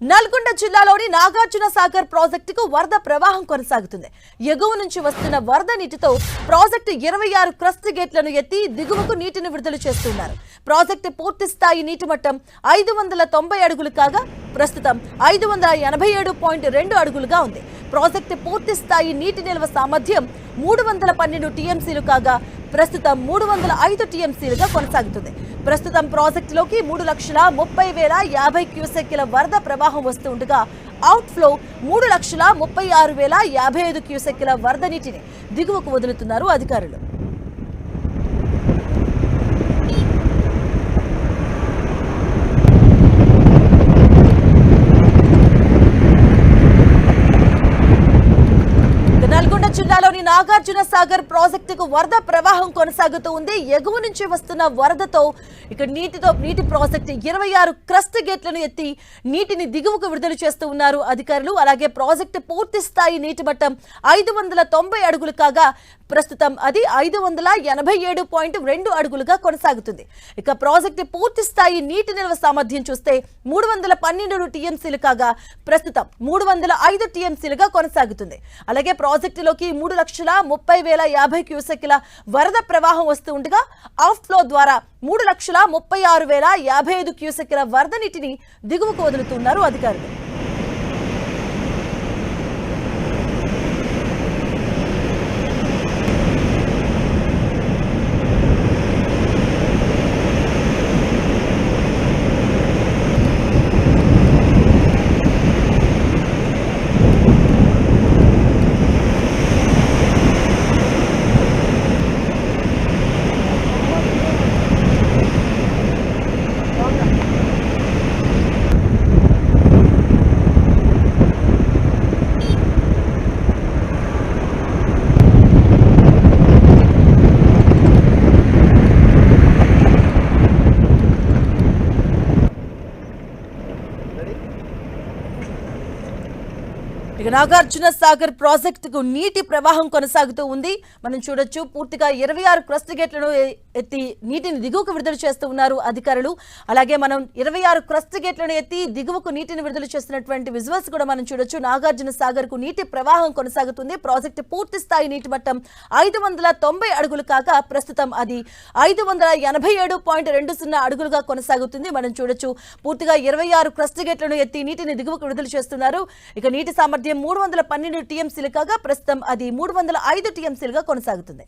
నల్గొండ జిల్లాలోని నాగార్జున సాగర్ ప్రాజెక్టుకు వరద ప్రవాహం కొనసాగుతుంది. ఎగువ నుంచి వస్తున్న వరద నీటితో ప్రాజెక్టు ఇరవై ఆరు క్రస్ట్ గేట్లను ఎత్తి దిగువకు నీటిని విడుదల చేస్తున్నారు. ప్రాజెక్టు పూర్తి స్థాయి నీటి మట్టం ఐదు వందల తొంభై అడుగులు కాగా ప్రస్తుతం ఐదు వందల ఎనభై ఏడు పాయింట్ రెండు అడుగులుగా ఉంది. ప్రాజెక్టు పూర్తి స్థాయి నీటి నిల్వ సామర్థ్యం మూడు వందల పన్నెండు టీఎంసీలు కాగా ప్రస్తుతం మూడు వందల ఐదు టీఎంసీలుగా కొనసాగుతుంది. ప్రస్తుతం ప్రాజెక్టులోకి మూడు లక్షల ముప్పై వేల యాభై క్యూసెక్ల వరద ప్రవాహం వస్తూ ఉండగా అవుట్ఫ్లో మూడు లక్షల ముప్పై ఆరు వేల యాభై ఐదు క్యూసెక్ల వరద నీటిని దిగువకు వదులుతున్నారు అధికారులు. నల్గొండ నల్గొండ జిల్లాలోని నాగార్జున సాగర్ ప్రాజెక్టుకు వరద ప్రవాహం కొనసాగుతూ ఉంది. ఎగువ నుంచి వస్తున్న వరదతో ఇక నీటితో నీటి ప్రాజెక్టు ఇరవై ఆరు క్రస్ట్ గేట్లను ఎత్తి నీటిని దిగువకు విడుదల చేస్తూ ఉన్నారు అధికారులు. అలాగే ప్రాజెక్టు పూర్తి స్థాయి నీటి మట్టం ఐదు వందల తొంభై అడుగులు కాగా ప్రస్తుతం అది ఐదు వందల ఎనభై ఏడు పాయింట్ రెండు అడుగులుగా కొనసాగుతుంది. ఇక ప్రాజెక్టు పూర్తి స్థాయి నీటి నిల్వ సామర్థ్యం చూస్తే మూడు వందల పన్నెండు టీఎంసీలు కాగా ప్రస్తుతం మూడు వందల ఐదు టీఎంసీలుగా కొనసాగుతుంది. అలాగే ప్రాజెక్టులోకి మూడు లక్షల ముప్పై వేల యాభై క్యూసెక్ల వరద ప్రవాహం వస్తూ ఉండగా ఆఫ్ ఫ్లో ద్వారా మూడు లక్షల ముప్పై ఆరు వేల యాభై ఐదు క్యూసెక్ల వరద నీటిని దిగువకు వదులుతున్నారు అధికారులు. ఇక నాగార్జున సాగర్ ప్రాజెక్టుకు నీటి ప్రవాహం కొనసాగుతూ ఉంది. మనం చూడొచ్చు పూర్తిగా ఇరవై ఆరు క్రస్ట్ గేట్లను ఎత్తి నీటిని దిగువకు విడుదల చేస్తూ ఉన్నారు అధికారులు. అలాగే మనం ఇరవై ఆరు క్రస్ట్ గేట్లను ఎత్తి దిగువకు నీటిని విడుదల చేస్తున్నటువంటి విజువల్స్ కూడా మనం చూడొచ్చు. నాగార్జున సాగర్కు నీటి ప్రవాహం కొనసాగుతుంది. ప్రాజెక్టు పూర్తి స్థాయి నీటి మట్టం ఐదు వందల తొంభై అడుగులు కాక ప్రస్తుతం అది ఐదు వందల ఎనభై ఏడు పాయింట్ రెండు సున్నా అడుగులుగా కొనసాగుతుంది. మనం చూడొచ్చు పూర్తిగా ఇరవై ఆరు క్రస్ట్ గేట్లను ఎత్తి నీటిని దిగువకు విడుదల చేస్తున్నారు. ఇక నీటి సామర్థ్యం మూడు వందల పన్నెండు టీఎంసీలు కాగా ప్రస్తుతం అది మూడు వందల ఐదు టీఎంసీలుగా కొనసాగుతుంది.